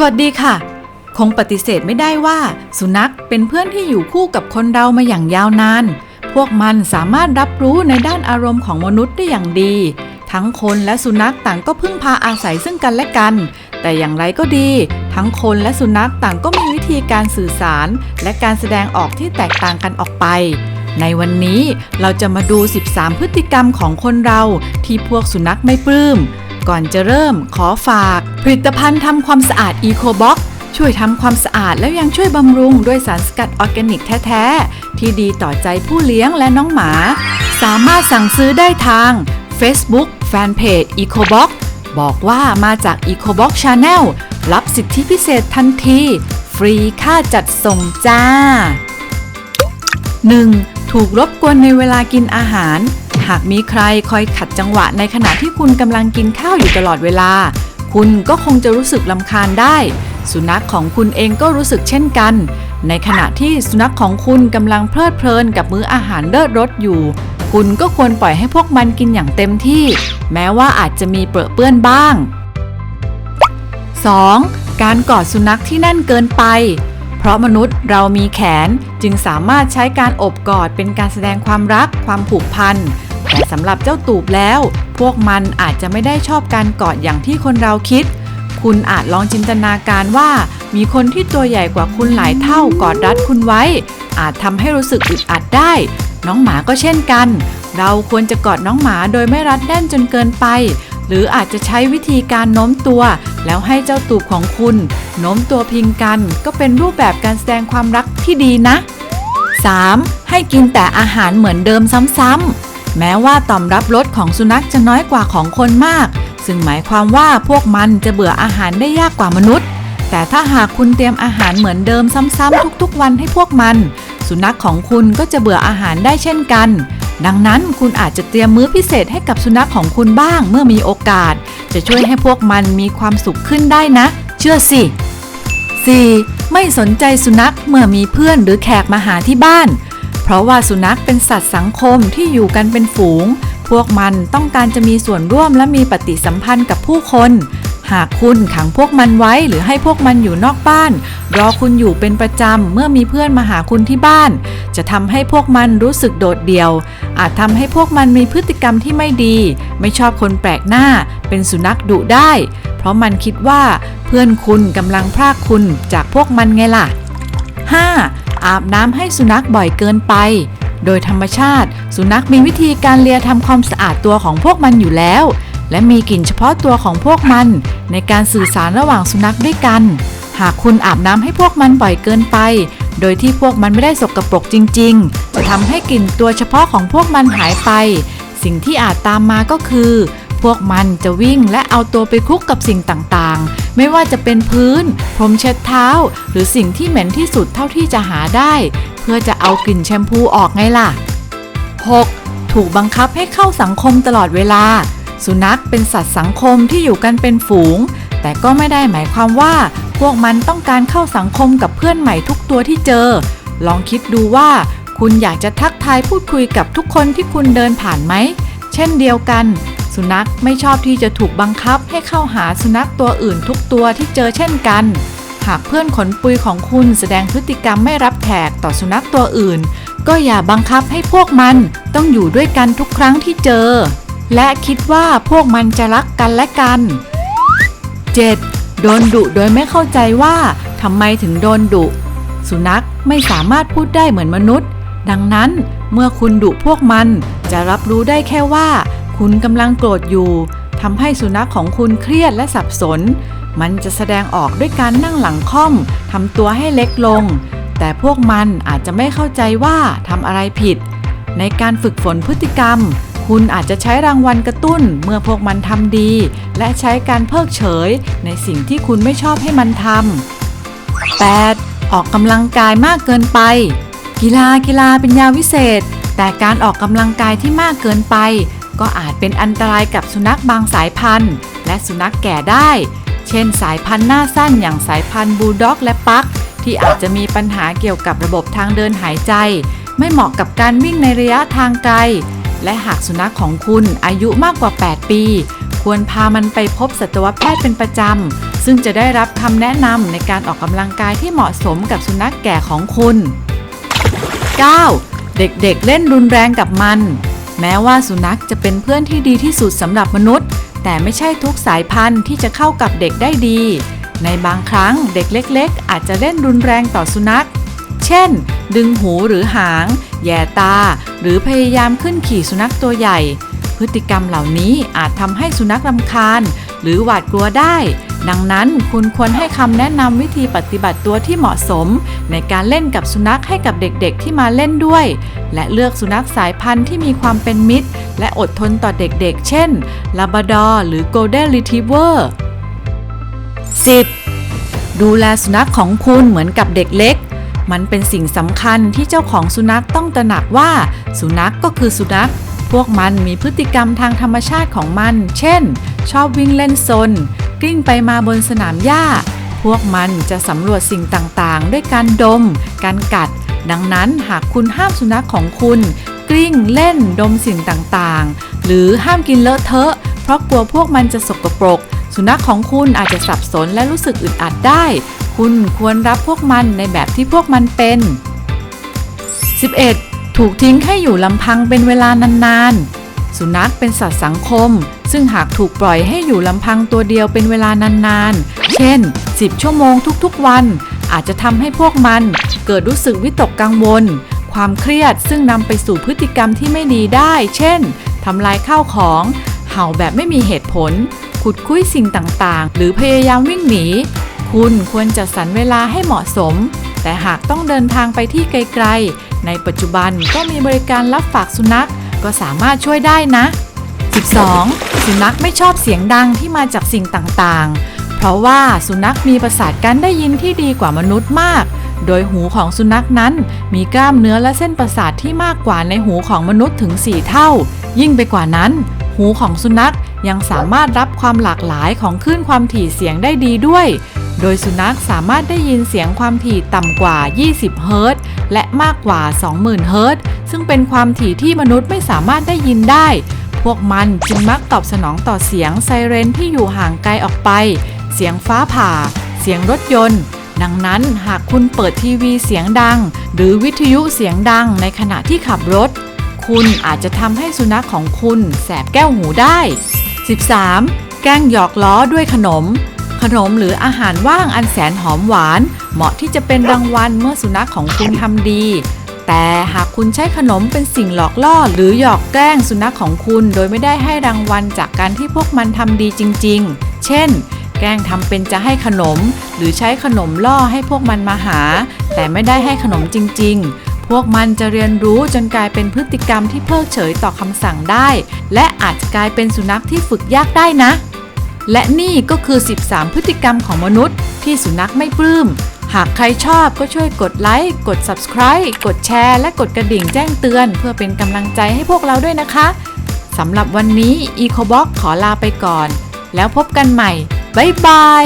สวัสดีค่ะ คงปฏิเสธไม่ได้ว่า สุนัขเป็นเพื่อนที่อยู่คู่กับคนเรามาอย่างยาวนาน พวกมันสามารถรับรู้ในด้านอารมณ์ของมนุษย์ได้อย่างดี ทั้งคนและสุนัขต่างก็พึ่งพาอาศัยซึ่งกันและกัน แต่อย่างไรก็ดี ทั้งคนและสุนัขต่างก็มีวิธีการสื่อสาร และการแสดงออกที่แตกต่างกันออกไป ในวันนี้เราจะมาดู 13 พฤติกรรมของคนเราที่พวกสุนัขไม่ปลื้ม ก่อนจะเริ่มขอฝาก ผลิตภัณฑ์ทำความสะอาด e c o b o x ช่วยทำความสะอาดแล้วยังช่วยบำรุงด้วยสารสกัดออร์แกนิกแท้ ๆ ที่ดีต่อใจผู้เลี้ยงและน้องหมา สามารถสั่งซื้อได้ทาง Facebook Fanpage e c o b o x บอกว่ามาจาก e c o b o x Channel รับสิทธิพิเศษทันที ฟรีค่าจัดส่งจ้า 1. ถูกรบกวนในเวลากินอาหาร หากมีใครคอยขัดจังหวะในขณะที่คุณกำลังกินข้าวอยู่ตลอดเวลา คุณก็คงจะรู้สึกลำคาญได้ สุนัขของคุณเองก็รู้สึกเช่นกัน ในขณะที่สุนัขของคุณกำลังเพลิดเพลินกับมื้ออาหารเลิศรสอยู่ คุณก็ควรปล่อยให้พวกมันกินอย่างเต็มที่ แม้ว่าอาจจะมีเปรอะเปื้อนบ้าง 2. การกอดสุนัขที่แน่นเกินไป เพราะมนุษย์เรามีแขนจึงสามารถใช้การอบกอดเป็นการแสดงความรัก ความผูกพัน แต่สำหรับเจ้าตูบแล้ว พวกมันอาจจะไม่ได้ชอบการกอดอย่างที่คนเราคิด คุณอาจลองจินตนาการว่า มีคนที่ตัวใหญ่กว่าคุณหลายเท่ากอดรัดคุณไว้ อาจทำให้รู้สึกอึดอัดได้ น้องหมาก็เช่นกัน เราควรจะกอดน้องหมาโดยไม่รัดแน่นจนเกินไป หรืออาจจะใช้วิธีการโน้มตัว แล้วให้เจ้าตูบของคุณโน้มตัวพิงกัน ก็เป็นรูปแบบการแสดงความรักที่ดีนะ 3. ให้กินแต่อาหารเหมือนเดิมซ้ำๆ แม้ว่าต่อมรับรสของสุนัขจะน้อยกว่าของคนมาก ซึ่งหมายความว่าพวกมันจะเบื่ออาหารได้ยากกว่ามนุษย์ แต่ถ้าหากคุณเตรียมอาหารเหมือนเดิมซ้ำๆทุกๆ วันให้พวกมัน สุนัขของคุณก็จะเบื่ออาหารได้เช่นกัน ดังนั้นคุณอาจจะเตรียมมื้อพิเศษให้กับสุนัขของคุณบ้างเมื่อมีโอกาส จะช่วยให้พวกมันมีความสุขขึ้นได้นะ เชื่อสิ 4. ไม่สนใจสุนัขเมื่อมีเพื่อนหรือแขกมาหาที่บ้าน เพราะว่าสุนัขเป็นสัตว์สังคมที่อยู่กันเป็นฝูง พวกมันต้องการจะมีส่วนร่วมและมีปฏิสัมพันธ์กับผู้คน หากคุณขังพวกมันไว้หรือให้พวกมันอยู่นอกบ้าน รอคุณอยู่เป็นประจำเมื่อมีเพื่อนมาหาคุณที่บ้าน จะทำให้พวกมันรู้สึกโดดเดี่ยว อาจทำให้พวกมันมีพฤติกรรมที่ไม่ดี ไม่ชอบคนแปลกหน้า เป็นสุนัขดุได้ เพราะมันคิดว่าเพื่อนคุณกำลังพรากคุณจากพวกมันไงล่ะ 5. อาบน้ำให้สุนัขบ่อยเกินไป โดยธรรมชาติ สุนัขมีวิธีการเลียทำความสะอาดตัวของพวกมันอยู่แล้ว และมีกลิ่นเฉพาะตัวของพวกมัน ในการสื่อสารระหว่างสุนัขด้วยกัน หากคุณอาบน้ำให้พวกมันบ่อยเกินไป โดยที่พวกมันไม่ได้สกปรกจริง ๆ จะทำให้กลิ่นตัวเฉพาะของพวกมันหายไป สิ่งที่อาจตามมาก็คือ พวกมันจะวิ่งและเอาตัวไปคุกกับสิ่งต่างๆ ไม่ว่าจะเป็นพื้น พรมเช็ดเท้า หรือสิ่งที่เหม็นที่สุดเท่าที่จะหาได้ เพื่อจะเอากลิ่นแชมพูออกไงล่ะ 6. ถูกบังคับให้เข้าสังคมตลอดเวลา สุนัขเป็นสัตว์สังคมที่อยู่กันเป็นฝูง แต่ก็ไม่ได้หมายความว่า พวกมันต้องการเข้าสังคมกับเพื่อนใหม่ทุกตัวที่เจอ ลองคิดดูว่า คุณอยากจะทักทายพูดคุยกับทุกคนที่คุณเดินผ่านไหม เช่นเดียวกัน สุนัขไม่ชอบที่จะถูกบังคับให้เข้าหาสุนัขตัวอื่นทุกตัวที่เจอเช่นกัน หากเพื่อนขนปุยของคุณแสดงพฤติกรรมไม่รับแขกต่อสุนัขตัวอื่น ก็อย่าบังคับให้พวกมันต้องอยู่ด้วยกันทุกครั้งที่เจอ และคิดว่าพวกมันจะรักกันและกัน 7. โดนดุโดยไม่เข้าใจว่าทำไมถึงโดนดุ สุนัขไม่สามารถพูดได้เหมือนมนุษย์ ดังนั้นเมื่อคุณดุพวกมันจะรับรู้ได้แค่ว่า คุณกำลังโกรธอยู่ทำให้สุนัขของคุณเครียดและสับสน มันจะแสดงออกด้วยการนั่งหลังค่อมทำตัวให้เล็กลง แต่พวกมันอาจจะไม่เข้าใจว่าทำอะไรผิด ในการฝึกฝนพฤติกรรม คุณอาจจะใช้รางวัลกระตุ้นเมื่อพวกมันทำดี และใช้การเพิกเฉย ในสิ่งที่คุณไม่ชอบให้มันทำ 8. ออกกำลังกายมากเกินไป กีฬากีฬาเป็นยาวิเศษ แต่การออกกำลังกายที่มากเกินไป ก็อาจเป็นอันตรายกับสุนัขบางสายพันธุ์ และสุนัขแก่ได้ เช่น สายพันธุ์หน้าสั้นอย่างสายพันธุ์บูลด็อกและปัก ที่อาจจะมีปัญหาเกี่ยวกับระบบทางเดินหายใจ ไม่เหมาะกับการวิ่งในระยะทางไกล และหากสุนัขของคุณอายุมากกว่า 8 ปี ควรพามันไปพบสัตวแพทย์เป็นประจำ ซึ่งจะได้รับคำแนะนำในการออกกำลังกายที่เหมาะสมกับสุนัขแก่ของคุณ 9. เด็กๆเล่นรุนแรงกับมัน แม้ว่าสุนัขจะเป็นเพื่อนที่ดีที่สุดสำหรับมนุษย์ แต่ไม่ใช่ทุกสายพันธุ์ที่จะเข้ากับเด็กได้ดี ในบางครั้งเด็กเล็ก ๆ อาจจะเล่นรุนแรงต่อสุนัข เช่น ดึงหูหรือหาง แย่ตา หรือพยายามขึ้นขี่สุนัขตัวใหญ่ พฤติกรรมเหล่านี้อาจทำให้สุนัขรำคาญ หรือหวาดกลัวได้ ดังนั้นคุณควรให้คำแนะนำวิธีปฏิบัติตัวที่เหมาะสม ในการเล่นกับสุนัขให้กับเด็กๆที่มาเล่นด้วย และเลือกสุนัขสายพันธุ์ที่มีความเป็นมิตร และอดทนต่อเด็กๆ เช่นลาบ r ดอร์หรือโกลเด้นรีท i เวอร์ 10. ดูแลสุนัขของคุณเหมือนกับเด็กเล็ก มันเป็นสิ่งสำคัญที่เจ้าของสุนัขต้องตระหนักว่า สุนัขก็คือสุนัข พวกมันมีพฤติกรรมทางธรรมชาติของมัน เช่น ชอบวิ่งเล่นซน กลิ้งไปมาบนสนามหญ้า พวกมันจะสำรวจสิ่งต่างๆ ด้วยการดม การกัด ดังนั้นหากคุณห้ามสุนัขของคุณ กลิ้งเล่นดมสิ่งต่างๆ หรือห้ามกินเลอะเทอะ เพราะกลัวพวกมันจะสกปรก สุนัขของคุณอาจจะสับสนและรู้สึกอึดอัดได้ คุณควรรับพวกมันในแบบที่พวกมันเป็น 11. ถูกทิ้งให้อยู่ลำพังเป็นเวลานานๆ สุนัขเป็นสัตว์สังคม ซึ่งหากถูกปล่อยให้อยู่ลำพังตัวเดียวเป็นเวลานานๆ เช่น 10 ชั่วโมงทุกๆวัน อาจจะทำให้พวกมันเกิดรู้สึกวิตกกังวล ความเครียดซึ่งนำไปสู่พฤติกรรมที่ไม่ดีได้ เช่นทำลายข้าวของ เห่าแบบไม่มีเหตุผล ขุดคุ้ยสิ่งต่างๆ หรือพยายามวิ่งหนีคุณควรจัดสรรเวลาให้เหมาะสม แต่หากต้องเดินทางไปที่ไกลๆ ในปัจจุบันก็มีบริการรับฝากสุนัข ก็สามารถช่วยได้นะ 12. สุนัขไม่ชอบเสียงดังที่มาจากสิ่งต่างๆ เพราะว่าสุนัขมีประสาทการได้ยินที่ดีกว่ามนุษย์มาก โดยหูของสุนัขนั้นมีกล้ามเนื้อและเส้นประสาทที่มากกว่าในหูของมนุษย์ถึง 4 เท่า ยิ่งไปกว่านั้น หูของสุนัขยังสามารถรับความหลากหลายของคลื่นความถี่เสียงได้ดีด้วย โดยสุนัขสามารถได้ยินเสียงความถี่ต่ำกว่า 20 เฮิรตซ์และมากกว่า 20,000 เฮิรตซ์ซึ่งเป็นความถี่ที่มนุษย์ไม่สามารถได้ยินได้ พวกมันจึงมักตอบสนองต่อเสียงไซเรนที่อยู่ห่างไกลออกไป เสียงฟ้าผ่า เสียงรถยนต์ ดังนั้นหากคุณเปิดทีวีเสียงดัง หรือวิทยุเสียงดังในขณะที่ขับรถ คุณอาจจะทำให้สุนัขของคุณแสบแก้วหูได้ 13. แกล้งหยอกล้อด้วยขนม ขนมหรืออาหารว่างอันแสนหอมหวาน เหมาะที่จะเป็นรางวัลเมื่อสุนัขของคุณทำดี แต่หากคุณใช้ขนมเป็นสิ่งหลอกล่อ หรือหยอกแกล้งสุนัขของคุณ โดยไม่ได้ให้รางวัลจากการที่พวกมันทำดีจริง ๆ เช่น แกล้งทำเป็นจะให้ขนม หรือใช้ขนมล่อให้พวกมันมาหา แต่ไม่ได้ให้ขนมจริง ๆ พวกมันจะเรียนรู้จนกลายเป็นพฤติกรรมที่เพิกเฉยต่อคำสั่งได้ และอาจจะกลายเป็นสุนัขที่ฝึกยากได้นะ และนี่ก็คือ 13 พฤติกรรมของมนุษย์ที่สุนัขไม่ปลื้ม หากใครชอบก็ช่วยกดไลค์ กด Subscribe กดแชร์ และกดกระดิ่งแจ้งเตือน เพื่อเป็นกำลังใจให้พวกเราด้วยนะคะ สำหรับวันนี้ EcoBox ขอลาไปก่อน แล้วพบกันใหม่ บ๊ายบาย